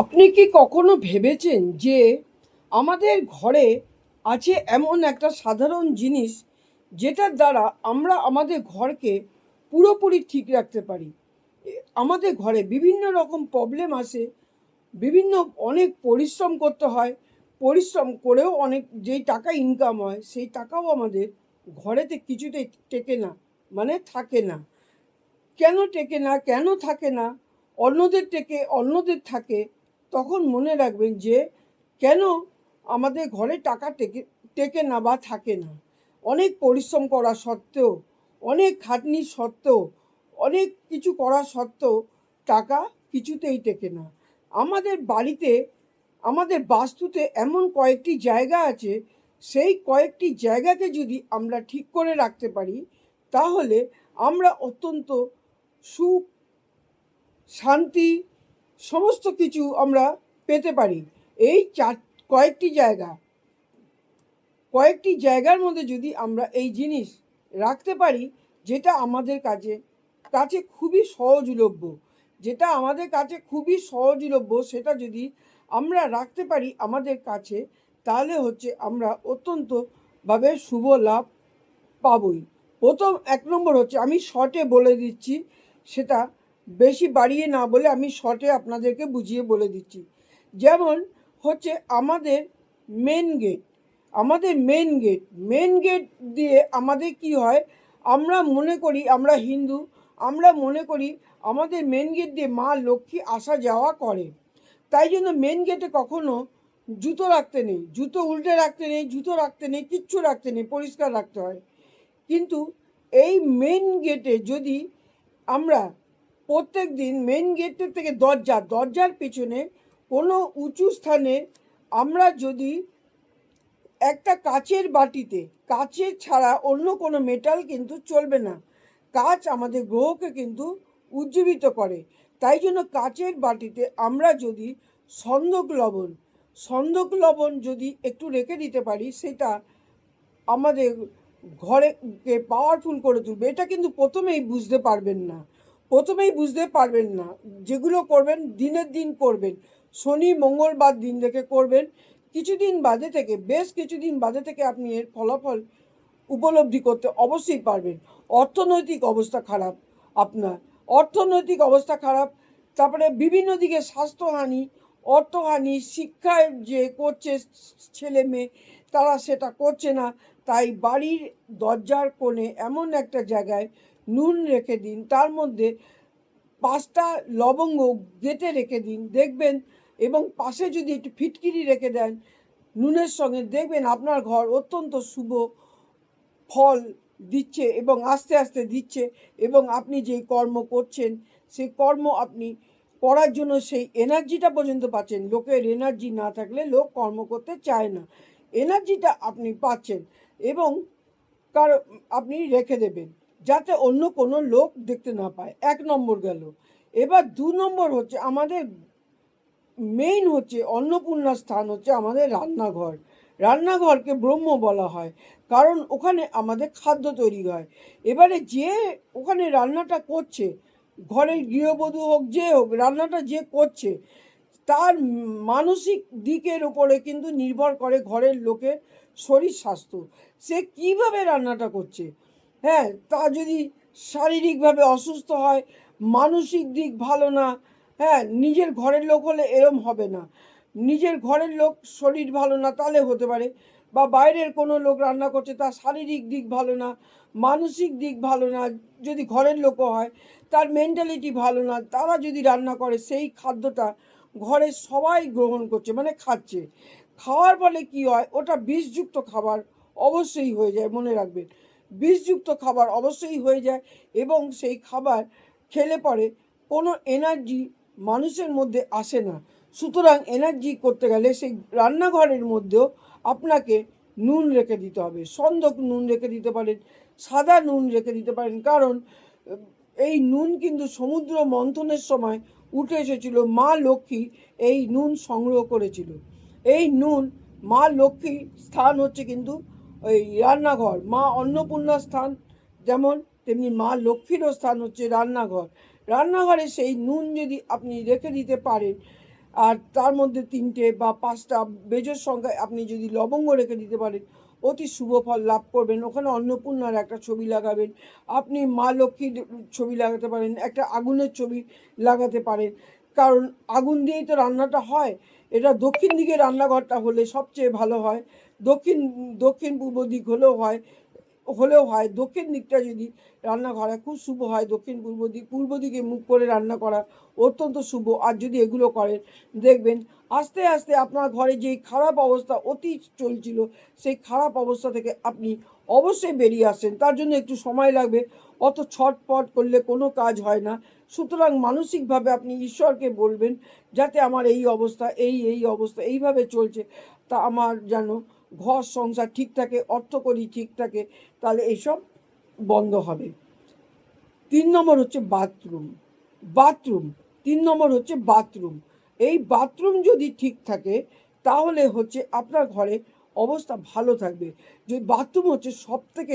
আপনি কি কখনো ভেবেছেন যে আমাদের ঘরে আছে এমন একটা সাধারণ জিনিস যেটার দ্বারা আমরা আমাদের ঘরকে পুরোপুরি ঠিক রাখতে পারি? আমাদের ঘরে বিভিন্ন রকম প্রবলেম আসে, বিভিন্ন অনেক পরিশ্রম করতে হয়, পরিশ্রম করেও অনেক যেই টাকা ইনকাম হয়, সেই টাকাও আমাদের ঘরেতে কিছুতেই টেকে না মানে থাকে না। কেন টেকে না, কেন থাকে না? অন্যদের টেকে, অন্যদের থাকে তখন মনে রাখবেন যে কেন আমাদের ঘরে টাকা টেকে টেকে না বা থাকে না। অনেক পরিশ্রম করা সত্ত্বেও, অনেক খাটনি সত্ত্বেও, অনেক কিছু করা সত্ত্বেও টাকা কিছুতেই টেকে না। আমাদের বাড়িতে, আমাদের বাস্তুতে এমন কয়েকটি জায়গা আছে, সেই কয়েকটি জায়গাকে যদি আমরা ঠিক করে রাখতে পারি, তাহলে আমরা অত্যন্ত সুখ, শান্তি সমস্ত কিছু আমরা পেতে পারি। এই চার, কয়েকটি জায়গা। কয়েকটি জায়গার মধ্যে যদি আমরা এই জিনিস রাখতে পারি, যেটা আমাদের কাছে কাছে খুবই সহজলভ্য, যেটা আমাদের কাছে খুবই সহজলভ্য, সেটা যদি আমরা রাখতে পারি আমাদের কাছে, তাহলে হচ্ছে আমরা অত্যন্তভাবে শুভ লাভ পাবই। প্রথম এক নম্বর হচ্ছে, আমি শর্টে বলে দিচ্ছি, সেটা বেশি বাড়িয়ে না বলে আমি শর্টে আপনাদেরকে বুঝিয়ে বলে দিচ্ছি। যেমন হচ্ছে আমাদের মেন গেট আমাদের মেন গেট মেন গেট দিয়ে আমাদের কি হয়? আমরা মনে করি আমরা হিন্দু, আমরা মনে করি আমাদের মেন গেট দিয়ে মা লক্ষ্মী আসা যাওয়া করে। তাই জন্য মেন গেটে কখনো জুতো রাখতে নেই, জুতো উল্টে রাখতে নেই, জুতো রাখতে নেই, কিচ্ছু রাখতে নেই, পরিষ্কার রাখতে হয়। কিন্তু এই মেন গেটে যদি আমরা প্রত্যেক দিন মেন গেটের থেকে দরজা, দরজার পেছনে কোনো উঁচু স্থানে আমরা যদি একটা কাচের বাটিতে, কাচের ছাড়া অন্য কোনো মেটাল কিন্তু চলবে না। কাচ আমাদের গ্রহকে কিন্তু উজ্জীবিত করে। তাই জন্য কাচের বাটিতে আমরা যদি সন্দক লবণ সন্দক লবণ যদি একটু রেখে দিতে পারি, সেটা আমাদের ঘরেকে পাওয়ারফুল করে তুলবে। এটা কিন্তু প্রথমেই বুঝতে পারবেন না। প্রথমেই বুঝতে পারবেন না, যেগুলো করবেন, দিনের দিন করবেন। শনি, মঙ্গলবার দিন দেখে করবেন। কিছুদিন বাদে থেকে, বেশ কিছুদিন বাদে থেকে আপনি এর ফলাফল উপলব্ধি করতে অবশ্যই পারবেন। অর্থনৈতিক অবস্থা খারাপ আপনার। অর্থনৈতিক অবস্থা খারাপ, তারপরে বিভিন্ন দিকে স্বাস্থ্যহানি, অর্থহানি, শিক্ষায় যে করছে ছেলে মেয়ে, তারা সেটা করছে না। তাই বাড়ির দরজার কোণে এমন একটা জায়গায় নুন রেখে দিন, তার মধ্যে পাঁচটা লবঙ্গ গেটে রেখে দিন, দেখবেন এবং পাশে যদি একটু ফিটকিরি রেখে দেন নুনের সঙ্গে, দেখবেন আপনার ঘর অত্যন্ত শুভ ফল দিচ্ছে এবং আস্তে আস্তে দিচ্ছে এবং আপনি যেই কর্ম করছেন, সেই কর্ম আপনি করার জন্য সেই এনার্জিটা পর্যন্ত পাচ্ছেন। লোকের এনার্জি না থাকলে লোক কর্ম করতে চায় না। এনার্জিটা আপনি পাচ্ছেন এবং কার আপনি রেখে দেবেন। যাতে অন্য কোনো লোক দেখতে না পায়। এক নম্বর গেল। এবার দু নম্বর হচ্ছে আমাদের মেইন হচ্ছে অন্নপূর্ণা স্থান হচ্ছে আমাদের রান্নাঘর। রান্নাঘরকে ব্রহ্ম বলা হয়, কারণ ওখানে আমাদের খাদ্য তৈরি হয়। এবারে যে ওখানে রান্নাটা করছে, ঘরের গৃহবধূ হোক, যে হোক, রান্নাটা যে করছে, তার মানসিক দিকের উপরে কিন্তু নির্ভর করে ঘরের লোকের শরীর স্বাস্থ্য। সে কীভাবে রান্নাটা করছে? হ্যাঁ তা যদি শারীরিকভাবে অসুস্থ হয়, মানসিক দিক ভালো না হ্যাঁ নিজের ঘরের লোক হলে এরম হবে না। নিজের ঘরের লোক শরীর ভালো না, তাহলে হতে পারে। বা বাইরের কোনো লোক রান্না করছে, তার শারীরিক দিক ভালো না, মানসিক দিক ভালো না, যদি ঘরের লোকও হয়, তার মেন্টালিটি ভালো না, তারা যদি রান্না করে, সেই খাদ্যটা ঘরে সবাই গ্রহণ করছে মানে খাচ্ছে। খাওয়ার ফলে কি হয়, ওটা বিষযুক্ত খাবার অবশ্যই হয়ে যায়, মনে রাখবেন। বিষযুক্ত খাবার অবশ্যই হয়ে যায় এবং সেই খাবার খেলে পরে কোনো এনার্জি মানুষের মধ্যে আসে না। সুতরাং এনার্জি করতে গেলে সেই রান্নাঘরের মধ্যেও আপনাকে নুন রেখে দিতে হবে। সন্দক নুন রেখে দিতে পারেন, সাদা নুন রেখে দিতে পারেন। কারণ, এই নুন কিন্তু সমুদ্র মন্থনের সময় উঠে এসেছিল, মা লক্ষ্মী এই নুন সংগ্রহ করেছিল। এই নুন মা লক্ষ্মী স্থান হচ্ছে কিন্তু ওই রান্নাঘর, মা অন্নপূর্ণা স্থান যেমন, তেমনি মা লক্ষ্মীরও স্থান হচ্ছে রান্নাঘর। রান্নাঘরে সেই নুন যদি আপনি রেখে দিতে পারেন, আর তার মধ্যে তিনটে বা পাঁচটা বেজোর সংখ্যায় আপনি যদি লবঙ্গ রেখে দিতে পারেন, অতি শুভ ফল লাভ করবেন। ওখানে অন্নপূর্ণার একটা ছবি লাগাবেন। আপনি মা লক্ষ্মীর ছবি লাগাতে পারেন, একটা আগুনের ছবি লাগাতে পারেন। কারণ আগুন দিয়েই তো রান্নাটা হয়। এটা দক্ষিণ দিকে রান্নাঘরটা হলে সবচেয়ে ভালো হয়। দক্ষিণ দক্ষিণ পূর্ব দিক হলেও হয় হলেও হয়। দক্ষিণ দিকটা যদি রান্না করা খুব শুভ হয়, দক্ষিণ পূর্ব দিক, পূর্ব দিকে মুখ করে রান্না করা অত্যন্ত শুভ। আর যদি এগুলো করেন, দেখবেন আস্তে আস্তে আপনার ঘরে যেই খারাপ অবস্থা অতি চলছিল, সেই খারাপ অবস্থা থেকে আপনি অবশ্যই বেরিয়ে আসেন। তার জন্য একটু সময় লাগবে। অত ছটপট করলে কোনো কাজ হয় না। সুতরাং মানসিকভাবে আপনি ঈশ্বরকে বলবেন, যাতে আমার এই অবস্থা, এই এই অবস্থা এইভাবে চলছে, তা আমার যেন ঘর সংসার ঠিক থাকে অর্থকরী ঠিক থাকে, তাহলে এইসব বন্ধ হবে। তিন নম্বর হচ্ছে বাথরুম বাথরুম তিন নম্বর হচ্ছে বাথরুম এই বাথরুম যদি ঠিক থাকে, তাহলে হচ্ছে আপনার ঘরে অবস্থা ভালো থাকবে। যে বাথরুম হচ্ছে সব থেকে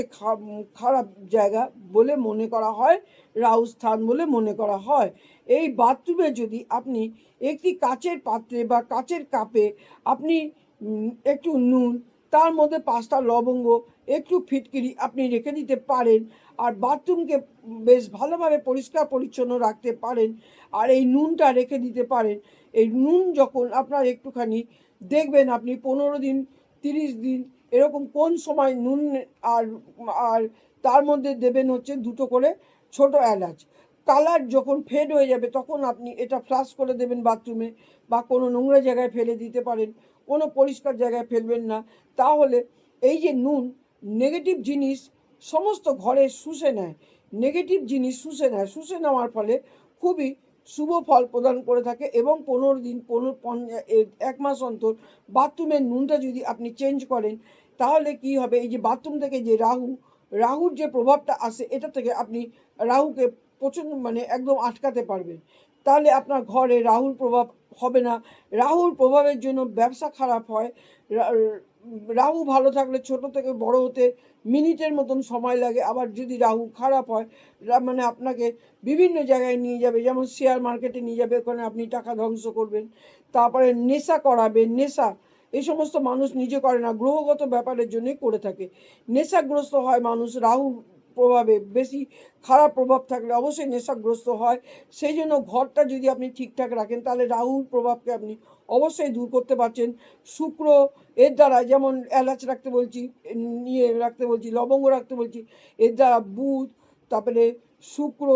খারাপ জায়গা বলে মনে করা হয়, রাহু স্থান বলে মনে করা হয়। এই বাথরুমে যদি আপনি একটি কাচের পাত্রে বা কাচের কাপে আপনি একটু নুন, তার মধ্যে পাঁচটা লবঙ্গ, একটু ফিটকিরি আপনি রেখে দিতে পারেন আর বাথরুমকে বেশ ভালোভাবে পরিষ্কার পরিচ্ছন্ন রাখতে পারেন আর এই নুনটা রেখে দিতে পারেন। এই নুন যখন আপনার একটুখানি দেখবেন আপনি পনেরো দিন, তিরিশ দিন এরকম কোন সময় নুন আর আর তার মধ্যে দেবেন হচ্ছে দুটো করে ছোট এলাচ। কালার যখন ফেড হয়ে যাবে, তখন আপনি এটা ফ্লাশ করে দেবেন বাথরুমে বা কোনো নোংরা জায়গায় ফেলে দিতে পারেন, কোনো পরিষ্কার জায়গায় ফেলবেন না। তাহলে এই যে নুন নেগেটিভ জিনিস সমস্ত ঘরে শুষে নেয়। নেগেটিভ জিনিস শুষে নেয়। শুষে নেওয়ার ফলে খুবই শুভ ফল প্রদান করে থাকে এবং পনেরো দিন, পনেরো, পন- এক মাস অন্তর বাথরুমের নুনটা যদি আপনি চেঞ্জ করেন, তাহলে কি হবে? এই যে বাথরুম থেকে যে রাহু, রাহুর যে প্রভাবটা আসে, এটা থেকে আপনি রাহুকে প্রচণ্ড মানে একদম আটকাতে পারবেন তাহলে আপনার ঘরে রাহুর প্রভাব হবে না। রাহুর প্রভাবের জন্য ব্যবসা খারাপ হয়। রাহু ভালো থাকলে ছোট থেকে বড় হতে মিনিটের মতন সময় লাগে। আবার যদি রাহু খারাপ হয় মানে আপনাকে বিভিন্ন জায়গায় নিয়ে যাবে। যেমন শেয়ার মার্কেটে নিয়ে যাবে, ওখানে আপনি টাকা ধ্বংস করবেন। তারপরে নেশা করাবে, নেশা, এই সমস্ত মানুষ নিজে করে না। গ্রহগত ব্যাপারের জন্যই করে থাকে। নেশাগ্রস্ত হয় মানুষ। রাহু প্রভাবে, বেশি খারাপ প্রভাব থাকলে অবশ্যই নেশাগ্রস্ত হয়। সেই জন্য ঘরটা যদি আপনি ঠিকঠাক রাখেন, তাহলে রাহুর প্রভাবকে আপনি অবশ্যই দূর করতে পারছেন। শুক্র এর দ্বারা যেমন এলাচ রাখতে বলছি, নিয়ে রাখতে বলছি, লবঙ্গ রাখতে বলছি, এর দ্বারা বুধ, তারপরে শুক্র,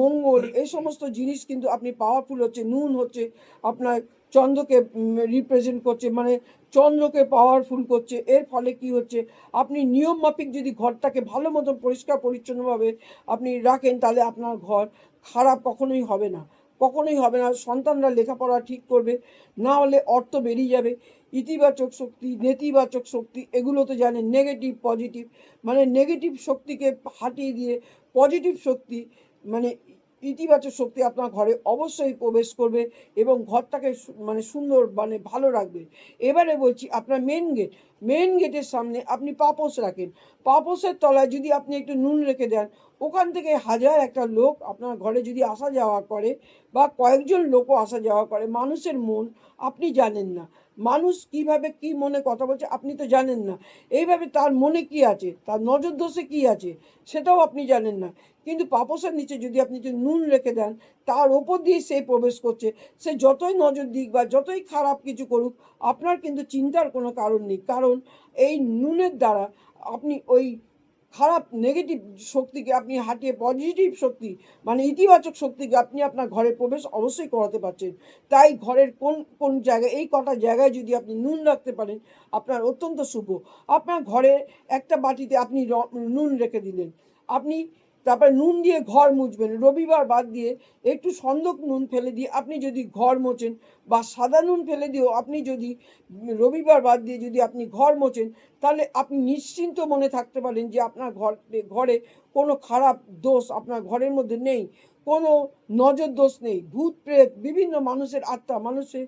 মঙ্গল, এই সমস্ত জিনিস কিন্তু আপনি পাওয়ারফুল হচ্ছে, নুন হচ্ছে, আপনার চন্দ্রকে রিপ্রেজেন্ট করছে মানে চন্দ্রকে পাওয়ারফুল করছে। এর ফলে কি হচ্ছে? আপনি নিয়ম মাফিক যদি ঘরটাকে ভালো মতন পরিষ্কার পরিচ্ছন্নভাবে আপনি রাখেন, তাহলে আপনার ঘর খারাপ কখনোই হবে না। কখনোই হবে না। সন্তানরা লেখাপড়া ঠিক করবে, না হলে অর্থ বেরিয়ে যাবে। ইতিবাচক শক্তি, নেতিবাচক শক্তি, এগুলো তো জানেন নেগেটিভ পজিটিভ মানে নেগেটিভ শক্তিকে হাটিয়ে দিয়ে পজিটিভ শক্তি মানে ইতিবাচক শক্তি আপনার ঘরে অবশ্যই প্রবেশ করবে এবং ঘরটাকে মানে সুন্দর মানে ভালো রাখবে। এবারে বলছি আপনার মেন গেট মেন গেটের সামনে আপনি পাপোস রাখেন। পাপোসের তলায় যদি আপনি একটু নুন রেখে দেন, ওখান থেকে হাজার একটা লোক আপনার ঘরে যদি আসা যাওয়া করে বা কয়েকজন লোকও আসা যাওয়া করে, মানুষের মন আপনি জানেন না। মানুষ কীভাবে কি মনে কথা বলছে আপনি তো জানেন না। এইভাবে তার মনে কি আছে? তার নজর দোষে কি আছে? সেটাও আপনি জানেন না। কিন্তু পাপোসের নিচে যদি আপনি যদি নুন রেখে দেন, তার ওপর দিয়ে সে প্রবেশ করছে। সে যতই নজর দিক বা যতই খারাপ কিছু করুক, আপনার কিন্তু চিন্তার কোনো কারণ নেই। কারণ এই নুনের দ্বারা আপনি ওই খারাপ নেগেটিভ শক্তিকে আপনি হাঁটিয়ে পজিটিভ শক্তি মানে ইতিবাচক শক্তিকে আপনি আপনার ঘরে প্রবেশ অবশ্যই করাতে পারছেন। তাই ঘরের কোন কোন জায়গায়, এই কটা জায়গায় যদি আপনি নুন রাখতে পারেন, আপনার অত্যন্ত শুভ। আপনার ঘরে একটা বাটিতে আপনি নুন রেখে দিলেন। আপনি তারপরে নুন দিয়ে ঘর মুছবেন, রবিবার বাদ দিয়ে একটু সন্দক নুন ফেলে দিয়ে আপনি যদি ঘর মোছেন বা সাদা নুন ফেলে দিয়েও আপনি যদি রবিবার বাদ দিয়ে যদি আপনি ঘর মোছেন তাহলে আপনি নিশ্চিন্ত মনে থাকতে পারেন যে আপনার ঘর ঘরে কোনো খারাপ দোষ আপনার ঘরের মধ্যে নেই, কোনো নজর দোষ নেই, ভূত প্রেত, বিভিন্ন মানুষের আত্মা মানুষের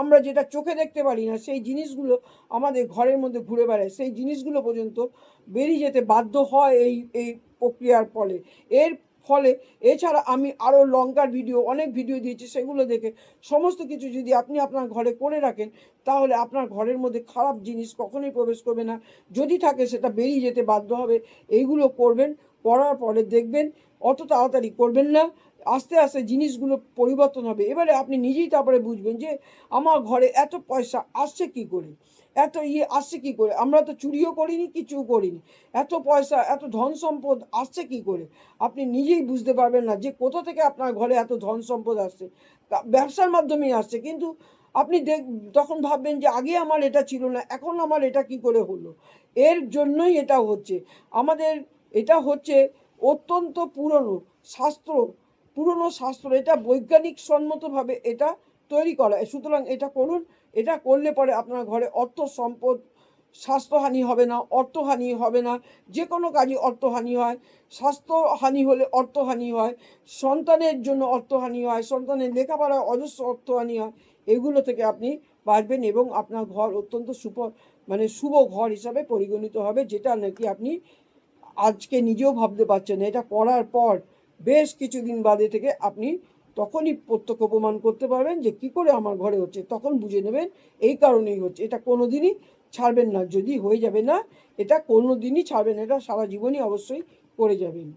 আমরা যেটা চোখে দেখতে পারি না, সেই জিনিসগুলো আমাদের ঘরের মধ্যে ঘুরে বেড়ায়। সেই জিনিসগুলো পর্যন্ত বেরিয়ে যেতে বাধ্য হয় এই এই প্রক্রিয়ার ফলে। এর ফলে এছাড়া আমি আরও লঙ্কার ভিডিও অনেক ভিডিও দিয়েছি, সেগুলো দেখে সমস্ত কিছু যদি আপনি আপনার ঘরে করে রাখেন, তাহলে আপনার ঘরের মধ্যে খারাপ জিনিস কখনোই প্রবেশ করবে না। যদি থাকে সেটা বেরিয়ে যেতে বাধ্য হবে। এইগুলো করবেন, করার পরে দেখবেন, অত তাড়াতাড়ি করবেন না। আস্তে আস্তে জিনিসগুলো পরিবর্তন হবে। এবারে আপনি নিজেই তারপরে বুঝবেন যে আমার ঘরে এত পয়সা আসছে কি করে? এত ইয়ে আসছে কি করে? আমরা তো চুরিও করিনি কিছু করিনি। এত পয়সা, এত ধন সম্পদ আসছে কি করে? আপনি নিজেই বুঝতে পারবেন না যে কোথা থেকে আপনার ঘরে এত ধন সম্পদ আসছে। ব্যবসার মাধ্যমেই আসছে। কিন্তু আপনি দেখ, তখন ভাববেন যে আগে আমার এটা ছিল না, এখন আমার এটা কি করে হলো? এর জন্যই এটা হচ্ছে। আমাদের এটা হচ্ছে অত্যন্ত পুরনো শাস্ত্র পুরনো শাস্ত্র, এটা বৈজ্ঞানিক সম্মতভাবে এটা তৈরি করা। সুতরাং এটা করুন, এটা করলে পরে আপনার ঘরে অর্থ সম্পদ, স্বাস্থ্যহানি হবে না, অর্থহানি হবে না যে কোনো কাজে অর্থহানি হয়। স্বাস্থ্যহানি হলে অর্থহানি হয়, সন্তানের জন্য অর্থহানি হয়, সন্তানের লেখাপড়ায় অজস্র অর্থহানি হয়, এগুলো থেকে আপনি বাঁচবেন এবং আপনার ঘর অত্যন্ত সুপ মানে শুভ ঘর হিসাবে পরিগণিত হবে, যেটা নাকি আপনি আজকে নিজেও ভাবতে পারছেন এটা করার পর বেশ কিছুদিন বাদে থেকে আপনি তখনই প্রত্যক্ষ প্রমাণ করতে পারবেন যে কি করে আমার ঘরে হচ্ছে। তখন বুঝে নেবেন এই কারণেই হচ্ছে। এটা কোনো দিনই ছাড়বেন না। যদি হয়ে যাবে না, এটা কোনো দিনই ছাড়বেন এটা সারা জীবনই অবশ্যই করে যাবেন।